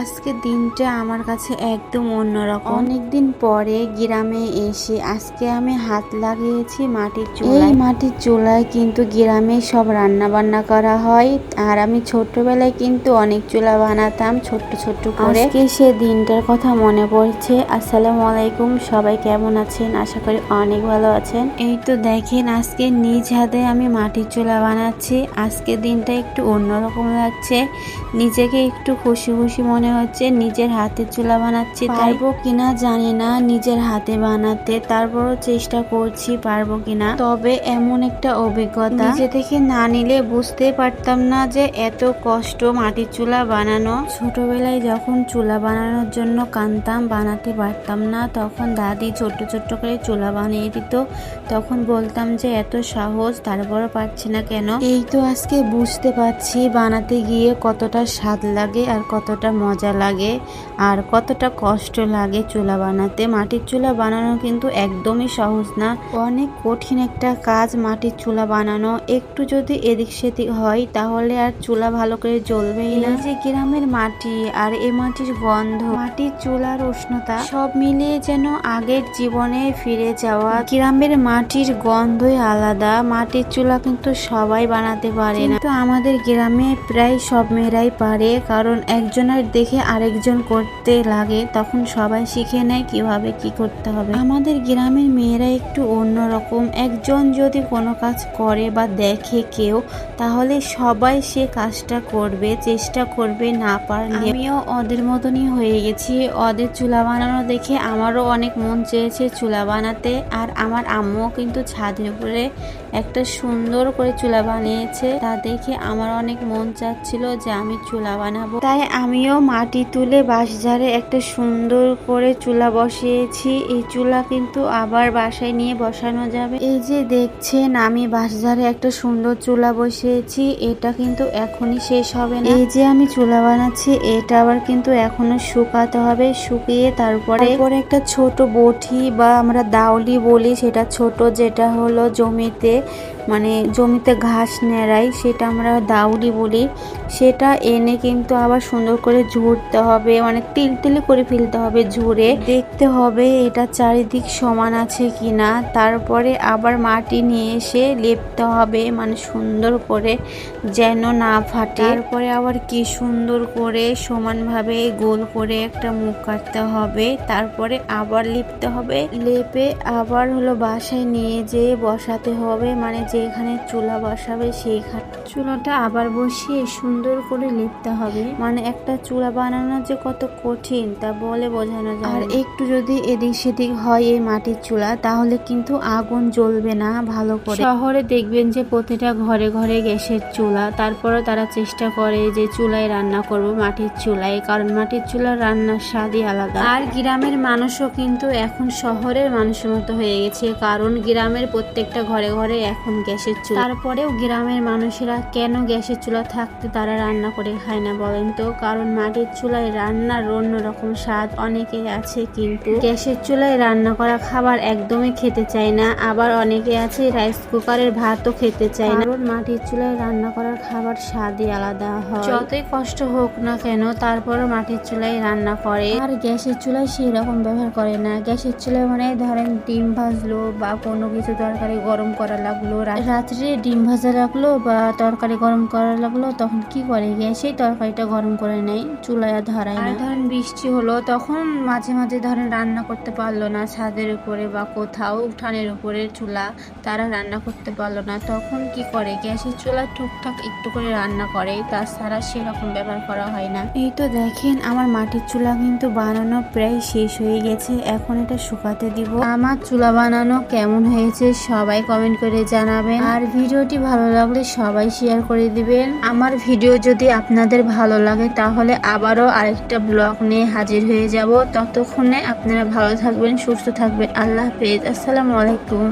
আজকে দিনটা আমার কাছে একদম অন্যরকম। অনেকদিন পরে গ্রামে এসে আজকে আমি হাত লাগিয়েছি মাটির চুলায়। এই মাটির চুলায় কিন্তু গ্রামে সব রান্না বান্না করা হয়। আর আমি ছোট্টবেলায় কিন্তু অনেক চুলা বানাতাম ছোট্ট ছোট্ট করে। আজকে সে দিনটার কথা মনে পড়ছে। আসসালামু আলাইকুম সবাই কেমন আছেন? আশা করি অনেক ভালো আছেন। এই তো দেখেন আজকে নিজ হাতে আমি মাটির চুলা বানাচ্ছি। আজকে দিনটা একটু অন্যরকম লাগছে। নিজেকে একটু খুশি খুশি মনে হচ্ছে নিজের হাতে চুলা বানাচ্ছি পারব কিনা জানি না, নিজের হাতে বানাতে তারপরও চেষ্টা করছি পারব কিনা। তবে এমন একটা অভিজ্ঞতা। নিজে থেকে না নিলে বুঝতে পারতাম না যে এত কষ্ট মাটির চুলা বানানো। ছোটবেলায় যখন চুলা বানানোর জন্য কানতাম বানাতে পারতাম না, তখন দাদি ছোট্ট ছোট্ট করে চুলা বানিয়ে দিত। তখন বলতাম যে এত সাহস, তারপরও পারছি না কেন? এই তো আজকে বুঝতে পারছি বানাতে গিয়ে কতটা স্বাদ লাগে আর কতটা মজা। লাগে আর কতটা কষ্ট লাগে চুলা বানাতে। মাটির চুলা বানানো কিন্তু একদমই সহজ না। অনেক কঠিন একটা কাজ মাটির চুলা বানানো। একটু যদি এদিক সেদিক হয়, তাহলে আর চুলা ভালো করে জ্বলবেই না। যে গ্রামের মাটি আর এ মাটির গন্ধ, মাটির চুলার উষ্ণতা, সব মিলিয়ে যেন আগের জীবনে ফিরে যাওয়া। গ্রামের মাটির গন্ধই আলাদা। মাটির চুলা কিন্তু সবাই বানাতে পারে না। তো আমাদের গ্রামে প্রায় সব মেয়েরাই পারে। কারণ একজনের দেখে আরেকজন করতে লাগে, তখন সবাই শিখে নেয় কীভাবে কি করতে হবে। আমাদের গ্রামের মেয়েরা একটু অন্যরকম একজন যদি কোনো কাজ করে বা দেখে কেউ, তাহলে সবাই সে কাজটা করবে, চেষ্টা করবে না পারলে। আমিও ওদের মতনই হয়ে গেছি। ওদের চুলা বানানো দেখে আমারও অনেক মন চেয়েছে চুলা বানাতে, আর আমার আম্মুও কিন্তু ছাদের উপরে একটা সুন্দর করে চুলা বানিয়েছে। তা দেখে আমার অনেক মন চাচ্ছিল যে আমি চুলা বানাবো। তাই আমিও মাটি তুলে বাঁশ বাঁশঝাড়ে একটা সুন্দর করে চুলা বসিয়েছি। এই চুলা কিন্তু আবার বাসায় নিয়ে বসানো যাবে। এই যে দেখছেন, আমি বাঁশ বাঁশঝাড়ে একটা সুন্দর চুলা বসিয়েছি। এটা কিন্তু এখনই শেষ হবে না। এই যে আমি চুলা বানাচ্ছি, এটা আবার কিন্তু এখনও শুকাতে হবে। শুকিয়ে তারপরে তারপরে একটা ছোট বটি বা আমরা দাউলি বলি, সেটা ছোট, যেটা হলো জমিতে মানে জমিতে ঘাস নেড়াই, সেটা আমরা দাউরি বলি। সেটা এনে কিন্তু আবার সুন্দর করে ঝুরতে হবে মানে তিল তিল করে ফেলতে হবে ঝুরে দেখতে হবে এটা চারিদিক সমান আছে কি না তারপরে আবার মাটি নিয়ে এসে লেপতে হবে মানে সুন্দর করে যেন না ফাটে। তারপরে আবার কি সুন্দর করে সমানভাবে গোল করে একটা মুখ কাটতে হবে। তারপরে আবার লিপতে হবে। লেপে আবার হলো বাসায় নিয়ে যেয়ে বসাতে হবে মানে যেখানে চুলা বসাবে সেইখানে চুলাটা আবার বসিয়ে সুন্দর করে লিপতে হবে। মানে একটা চুলা বানানো যে কত কঠিন তা বলে বোঝানো যায় আর একটু যদি এদিক সেদিক হয় এই মাটির চুলা তাহলে কিন্তু আগুন জ্বলবে না ভালো করে। শহরে দেখবেন যে প্রতিটা ঘরে ঘরে গ্যাসের চুলা তারপরে তারা চেষ্টা করে যে চুলায় রান্না করব মাটির চুলায় কারণ মাটির চুলার রান্নার স্বাদই আলাদা। আর গ্রামের মানুষও কিন্তু এখন শহরের মানুষের মতো হয়ে গেছে কারণ গ্রামের প্রত্যেকটা ঘরে ঘরে এখন গ্যাসের চুলা। তারপরেও গ্রামের মানুষেরা কেন গ্যাসের চুলা থাকতে তারা রান্না করে খায় না বলেন তো? কারণ মাটির চুলায় রান্নার অন্যরকম স্বাদ অনেকে আছে কিন্তু গ্যাসের চুলায় রান্না করা খাবার একদমই খেতে চায় না। আবার অনেকে আছে রাইস কুকারের ভাতও খেতে চায় না। মাটির চুলায় রান্না করার খাবার স্বাদই আলাদা হয়। যতই কষ্ট হোক না কেন তারপরও মাটির চুলায় রান্না করে। আর গ্যাসের চুলায় সেই রকম ব্যবহার করে না। গ্যাসের চুলায় মানে ধরেন ডিম ভাজলো বা কোনো কিছু তরকারি গরম করা লাগল রাত্রে ডিম ভাজা লাগল বা তরকারি গরম করা লাগল তখন কি করে গ্যাসেই তরকারিটা গরম করে নেয় চুলায় আর ধরায় না। ধরেন বৃষ্টি হলো তখন মাঝে মাঝে ধরেন রান্না করতে পারল না ছাদের উপরে বা কোথাও উঠানের উপরে চুলা তারা রান্না করতে পারল না। তখন কি করে গ্যাসের চুলা টুকটাক একটু করে রান্না করে তাছাড়া সেরকম ব্যবহার করা হয় না। এই তো দেখেন আমার মাটির চুলা কিন্তু বানানো প্রায় শেষ হয়ে গেছে এখন এটা শুকাতে দিব। আমার চুলা বানানো কেমন হয়েছে সবাই কমেন্ট করে জানাবেন আর ভিডিওটি ভালো লাগলে সবাই শেয়ার করে দিবেন। আমার ভিডিও যদি আপনাদের ভালো লাগে, তাহলে আবারও আরেকটা ব্লগ নিয়ে হাজির হয়ে যাব। ততক্ষণে আপনারা ভালো থাকবেন, সুস্থ থাকবেন। আল্লাহ হাফেজ। আসসালামু আলাইকুম।